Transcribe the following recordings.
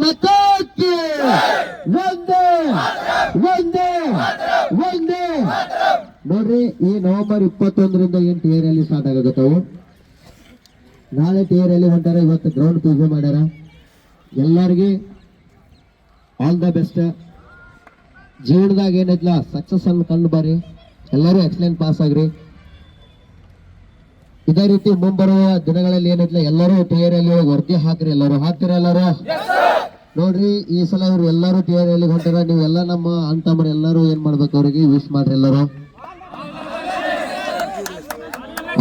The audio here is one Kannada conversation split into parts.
ಮತಕ್ಕೆ ಒಂದೇ ಒಂದೇ ಒಂದೇ. ನೋಡ್ರಿ, ಈ ನವೆಂಬರ್ ಇಪ್ಪತ್ತೊಂದರಿಂದ ಏನ್ ಏರಿಯಲ್ಲಿ ಸ್ಟಾರ್ಟ್ ಆಗತ್ತವು ನಾಳೆ ಹೊಂಟಾರೆ ಹೊಂಟಾರ, ಇವತ್ತು ಗ್ರೌಂಡ್ ಪೂಜೆ ಮಾಡ್ಯಾರ. ಎಲ್ಲರಿಗೆ ಆಲ್ ದ ಬೆಸ್ಟ್ ಜೀವನದಾಗ ಏನೈತ್ಲ ಸಕ್ಸಸ್ ಅನ್ನು ಕಂಡು ಬರ್ರಿ. ಎಲ್ಲರೂ ಎಕ್ಸಲೆಂಟ್ ಪಾಸ್ ಆಗ್ರಿ. ಇದೇ ರೀತಿ ಮುಂಬರುವ ದಿನಗಳಲ್ಲಿ ಏನಿದ್ಲ ಎಲ್ಲರೂ ಟಿಯರಲ್ಲಿ ವರದಿ ಹಾಕ್ರಿ ಎಲ್ಲರೂ ಹಾಕ್ತಿರ ಎಲ್ಲರೂ? ನೋಡ್ರಿ ಈ ಸಲ ಇವ್ರು ಎಲ್ಲರೂ ಟಿಯರಲ್ಲಿ ಹೊಂಟಾರ ನೀವೆಲ್ಲ ನಮ್ಮ ಅಣ್ತಮ್ಮರು ಎಲ್ಲರೂ ಏನ್ ಮಾಡ್ಬೇಕು ಅವ್ರಿಗೆ? ವಿಶ್ ಮಾಡ್ರಿ ಎಲ್ಲರೂ.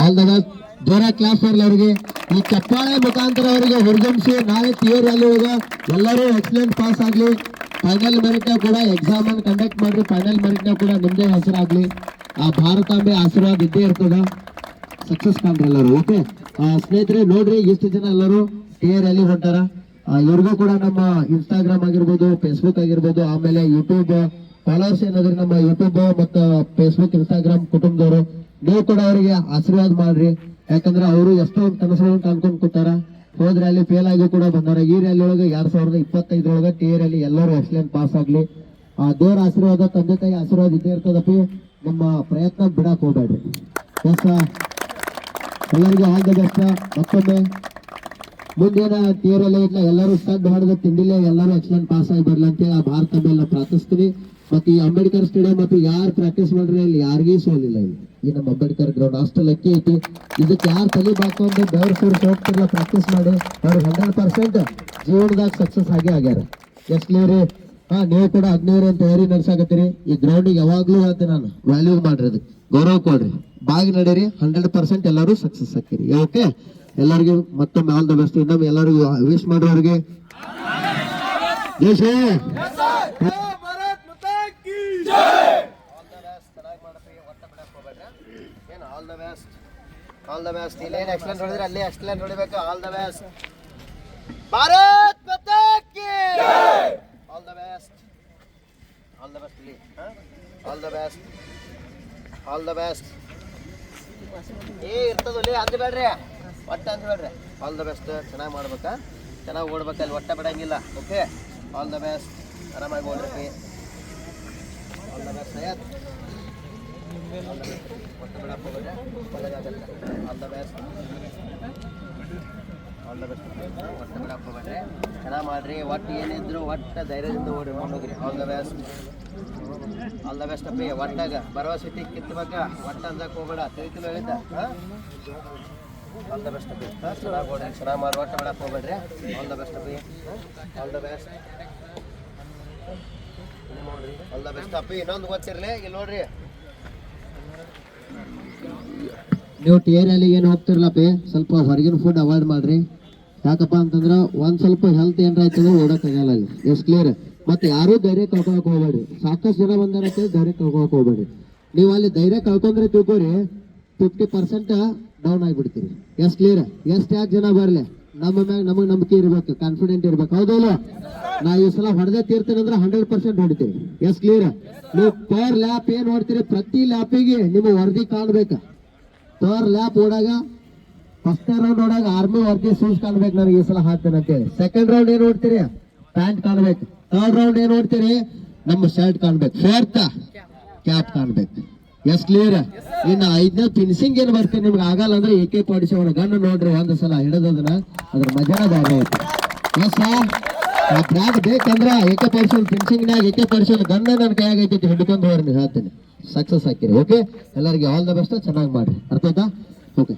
ಆಲ್ ಜ್ವರ ಕ್ಲಾಸ್ ಬರ್ಲಿ ಅವ್ರಿಗೆ. ಈ ಚಪ್ಪಾಳೆ ಮುಖಾಂತರ ಅವರಿಗೆ ಹುರಿಗಂಸಿ ನಾಳೆ ಅಲ್ಲಿ ಎಲ್ಲರೂ ಎಕ್ಸಲೆಂಟ್ ಪಾಸ್ ಆಗ್ಲಿ. ಫೈನಲ್ ಮೆರಿಟ್ನ ಕೂಡ ಎಕ್ಸಾಮ್ ಅನ್ನು ಕಂಡಕ್ಟ್ ಮಾಡ್ರಿ. ಫೈನಲ್ ಮೆರಿಟ್ನ ಕೂಡ ನಿಮ್ದೇ ಹೆಸರಾಗ್ಲಿ. ಆ ಭಾರತಾಂಬೆ ಆಶೀರ್ವಾದ ಇದ್ದೇ ಇರ್ತದ. ಸಕ್ಸಸ್ ಕಾಣ್ರಿ ಎಲ್ಲರೂ. ಓಕೆ ಸ್ನೇಹಿತರೆ, ನೋಡ್ರಿ ಎಷ್ಟು ಜನ ಎಲ್ಲರೂ ಟಿಯರ್ ಅಲ್ಲಿ ಹೊಂಟಾರ ಇವ್ರಿಗೂ ಕೂಡ ನಮ್ಮ ಇನ್ಸ್ಟಾಗ್ರಾಮ್ ಆಗಿರ್ಬೋದು ಫೇಸ್ಬುಕ್ ಆಗಿರ್ಬೋದು, ಆಮೇಲೆ ಯೂಟ್ಯೂಬ್ ಫಾಲೋವರ್ಸ್ ಏನಾದ್ರೆ ನಮ್ಮ ಯೂಟ್ಯೂಬ್ ಮತ್ತು ಫೇಸ್ಬುಕ್ ಇನ್ಸ್ಟಾಗ್ರಾಮ್ ಕುಟುಂಬದವರು, ನೀವು ಕೂಡ ಅವರಿಗೆ ಆಶೀರ್ವಾದ ಮಾಡ್ರಿ. ಯಾಕಂದ್ರೆ ಅವರು ಎಷ್ಟೋ ಕನಸುಗಳನ್ನ ಕಾಣ್ಕೊಂಡು ಕೂತಾರ. ಹೋದ ರ್ಯಾಲಿ ಫೇಲ್ ಆಗಿ ಕೂಡ ಬಂದಾರ ಈ ರ್ಯಾಲಿ ಒಳಗೆ ಎರಡ್ ಸಾವಿರದ ಇಪ್ಪತ್ತೈದರೊಳಗೆ ಟಿ ರ್ಯಾಲಿ ಎಲ್ಲರೂ ಎಕ್ಸಲೆಂಟ್ ಪಾಸ್ ಆಗಲಿ. ಆ, ದೇವರ ಆಶೀರ್ವಾದ, ತಂದೆ ತಾಯಿ ಆಶೀರ್ವಾದ ಇದ್ದೇ ಇರ್ತದಪ್ಪಿ. ನಮ್ಮ ಪ್ರಯತ್ನ ಬಿಡಕ್ ಹೋಗ್ಬೇಡ್ರಿ. ಎಸ್ ಎಲ್ಲರಿಗೂ ಆಲ್ ದ ಬೆಸ್ಟ್ ಮತ್ತೊಮ್ಮೆ ಮುಂದಿನ ತೀರಲ್ಲಿ ಇಲ್ಲ ಎಲ್ಲರೂ ಸ್ಟಡ್ ಹೊಡೆದ ತಿಂಡಿಲೇ ಎಲ್ಲರೂ ಎಕ್ಸಲೆಂಟ್ ಪಾಸ್ ಆಗಿ ಬರ್ಲಿ ಅಂತೇಳಿ ಆ ಭಾರತ ಮೇಲೆ ಪ್ರಾರ್ಥಿಸ್ತೀನಿ ಮತ್ತು ಈ ಅಂಬೇಡ್ಕರ್ ಸ್ಟೇಡಿಯಂ ಮತ್ತು ಯಾರು ಪ್ರಾಕ್ಟೀಸ್ ಮಾಡ್ರಿ ಇಲ್ಲಿ ಯಾರಿಗೂ ಸೋಲಿಲ್ಲ ಇಲ್ಲಿ. ಈ ನಮ್ಮ ಅಂಬೇಡ್ಕರ್ ಗ್ರೌಂಡ್ ಅಷ್ಟು ಲಕ್ಕಿ ಐತಿ. ಇದಕ್ಕೆ ಯಾರು ತಲೆ ಬಾಕೊಂಡು ಬೆವ್ರ ಸೂರ್ಸ್ ಹೋಗ್ತಿರಲ್ಲ ಪ್ರಾಕ್ಟೀಸ್ ಮಾಡಿ. ಅವ್ರು ಹಂಡ್ರೆಡ್ ಪರ್ಸೆಂಟ್ ಜೀವನದಾಗ ಸಕ್ಸಸ್ ಆಗೇ ಆಗ್ಯಾರ. ಎಸ್ಲೀರಿ ಹಾ, ನೀವು ಕೂಡ ಹದಿನೈದು ಅಂತ ತಯಾರಿ ನಡ್ಸಾಕತ್ತೀರಿ. ಈ ಗ್ರೌಂಡಿಗೆ ಯಾವಾಗ್ಲೂ ಹೇಳ್ತೀನಿ ನಾನು ವ್ಯಾಲ್ಯೂ ಮಾಡ್ರಿ ಅದಕ್ಕೆ. ಗೌರವ ಕೊಡ್ರಿ. ಬಾಗಿ ನಡೀರಿ ಹಂಡ್ರೆಡ್ ಪರ್ಸೆಂಟ್ ಎಲ್ಲರೂ ಸಕ್ಸಸ್ ಹಾಕಿರಿ ಓಕೆ ಎಲ್ಲರಿಗೂ ಮತ್ತೊಮ್ಮೆ ಆಲ್ ದ ಬೆಸ್ಟ್ ಇನ್ನೊಮ್ಮೆ ಎಲ್ಲರಿಗೂ ವಿಶ್ ಮಾಡೋರಿಗೆ ಜೈ Shri. All the best all the best ಇಲ್ಲೇನು ಎಕ್ಸಲೆಂಟ್ ಹೊಡೆದ್ರೆ ಅಲ್ಲಿ ಎಕ್ಸಲೆಂಟ್ ಹೊಡಿಬೇಕು all the best Bharat Mata Ki all the best all the best ಇಲ್ಲಿ all the best all the best ಏ ಇರ್ತದಲ್ಲಿ ಅಂದ್ಬೇಡ್ರಿ ಒಟ್ಟ ಅಂದ್ಬೇಡ್ರಿ ಆಲ್ ದ ಬೆಸ್ಟ್ ಚೆನ್ನಾಗಿ ಮಾಡ್ಬೇಕಾ? ಚೆನ್ನಾಗಿ ಓಡ್ಬೇಕು, ಅಲ್ಲಿ ಒಟ್ಟ ಬಿಡಂಗಿಲ್ಲ. ಓಕೆ ಆಲ್ ದ ಬೆಸ್ಟ್ ಆರಾಮಾಗಿ ಓಡ್ರಿ. ಆಲ್ ದ ಬೆಸ್ಟ್ ಸೈಯದ್ ಒಟ್ಟ ಬಿಡಕ್ಕೆ ಒಳ್ಳೆದಾಗತ್ತೆ. All the best all the best ಒಟ್ಟು ಬಿಡಕ್ಕೆ ಹೋಗ್ಬೇಡ್ರಿ. ಚೆನ್ನಾಗಿ ಮಾಡ್ರಿ. ಒಟ್ಟು ಏನಿದ್ರು ಒಟ್ಟು ಧೈರ್ಯದಿಂದ ಓಡಿ ಮಾಡೋಗ್ರಿ all the best all the best ಅಪ್ಪ ಒಟ್ಟಾಗ ಭರವಸೆ ಕಿತ್ತ ಕಿತ್ತಬೇಕ ಒಟ್ಟ ಅಂದಕ್ಕೆ ಹೋಗ್ಬೇಡ. ತಿಳಿತಿಲ್ಲ ಹೇಳಿದ್ದ ಆಲ್ ದ ಬೆಸ್ಟ್ ಅಪ್ಪ ಚೆನ್ನಾಗಿ ಓಡಿ, ಚೆನ್ನಾಗಿ ಮಾಡಿ. ಒಟ್ಟ ಮಾಡಕ್ಕೆ ಹೋಗ್ಬೇಡ್ರಿ. ಆಲ್ ದ ಬೆಸ್ಟ್ ಅಪ್ಪಿ all the best all the best ಅಪ್ಪಿ ಇನ್ನೊಂದು ಗೊತ್ತಿರಲಿ, ಇಲ್ಲಿ ನೋಡ್ರಿ. ನೀವು ಟಿ ಅಲ್ಲಿ ಏನು ಹೋಗ್ತಿರ್ಲಪ್ಪಿ ಸ್ವಲ್ಪ ಹೊರಗಿನ ಫುಡ್ ಅವಾಯ್ಡ್ ಮಾಡ್ರಿ. ಯಾಕಪ್ಪ ಅಂತಂದ್ರೆ ಒಂದು ಸ್ವಲ್ಪ ಹೆಲ್ತ್ ಏನಾರ ಆಯ್ತಂದ್ರೆ ಓಡಕ್ಕಾಗಲ್ಲ ಎಸ್ ಕ್ಲಿಯರ್ ಮತ್ತೆ ಯಾರೂ ಧೈರ್ಯ ಕಳ್ಕೊಳಕ್ ಹೋಗ್ಬೇಡಿ. ಸಾಕಷ್ಟು ಜನ ಬಂದಾರ ಧೈರ್ಯ ಕಳ್ಕೊಳಕ್ ಹೋಗ್ಬೇಡಿ. ನೀವು ಅಲ್ಲಿ ಧೈರ್ಯ ಕಳ್ಕೊಂಡ್ರೆ ತಿಳ್ಕೊರಿ ಫಿಫ್ಟಿ ಪರ್ಸೆಂಟ್ ಡೌನ್ ಆಗಿಬಿಡ್ತೀರಿ. ಎಸ್ ಕ್ಲಿಯರ್ ಎಷ್ಟು ಯಾಕೆ ಜನ ಬರಲಿ? ನಮ್ಮ ಮ್ಯಾಗ ನಮಗೆ ನಂಬಿಕೆ ಇರ್ಬೇಕು ಕಾನ್ಫಿಡೆಂಟ್ ಇರ್ಬೇಕು. ಹೌದಲ್ಲ ನಾ ಈ ಸಲ ಹೊಡೆದೇ ತೀರ್ತೇನೆ ಅಂದ್ರೆ ಹಂಡ್ರೆಡ್ ಪರ್ಸೆಂಟ್ ಹೊಡಿತೀವಿ ಎಸ್ ಕ್ಲಿಯರ್ ನೀವು ಪರ್ ಲ್ಯಾಪ್ ಏನ್ ಹೊಡ್ತೀರಿ? ಪ್ರತಿ ಲ್ಯಾಪಿಗೆ ನಿಮ್ಮ ವರದಿ ಕಾಣ್ಬೇಕು. ಪರ್ ಲ್ಯಾಪ್ ಓಡಾಗ ಫಸ್ಟ್ ರೌಂಡ್ ಓಡಾಗ ಆರ್ಮಿ ವರ್ದಿ ಸೂಸ್ ಕಾಣ್ಬೇಕು ನನಗೆ ಈ ಸಲ ಹಾಕ್ತೇನೆ ಅಂತೇಳಿ ಸೆಕೆಂಡ್ ರೌಂಡ್ ಏನ್ ನೋಡ್ತೀರಿ ಪ್ಯಾಂಟ್ ಕಾಣ್ಬೇಕು. ಥರ್ಡ್ ರೌಂಡ್ ಏನ್ ನೋಡ್ತೀರಿ? ನಮ್ಮ ಶರ್ಟ್ ಕಾಣ್ಬೇಕು. ಫೋರ್ತ್ ಕ್ಯಾಪ್ ಕಾಣ್ಬೇಕು. ಎಸ್ ಕ್ಲಿಯರ್ ಇನ್ನು ಐದನೇ ಫಿನಿಶಿಂಗ್ ಏನ್ ಬರ್ತೀರಿ ನಿಮ್ಗೆ? ಆಗಲ್ಲ ಅಂದ್ರೆ ಏಕೆ ಗಂಡು ಗನ್ ನೋಡ್ರಿ, ಒಂದ್ ಸಲ ಹಿಡಿದದನ್ನ ಅದ್ರ ಮಜಾನ ಬೇರೆ ಐತಿ. ಎಸ್ ಆ ಬ್ರ್ಯಾಂಡ್ ಬೇಕಂದ್ರ ಎ ಕೆ ಫಿನಿಶಿಂಗ್ನಾಗ ಏಕೆ ಸೆವೆನ್ ಗನ್ ನನ್ನ ಕೈಯಾಗ ಐತಿ ಹಿಡ್ಕೊಂಡು ಹೋಗ್ರಿ ಹೇಳ್ತೀನಿ. ಸಕ್ಸಸ್ ಹಾಕಿರಿ ಓಕೆ ಎಲ್ಲರಿಗೆ ಆಲ್ ದ ಬೆಸ್ಟ್ ಚೆನ್ನಾಗಿ ಮಾಡ್ರಿ. ಅರ್ಥ ಆಯ್ತಾ? ಓಕೆ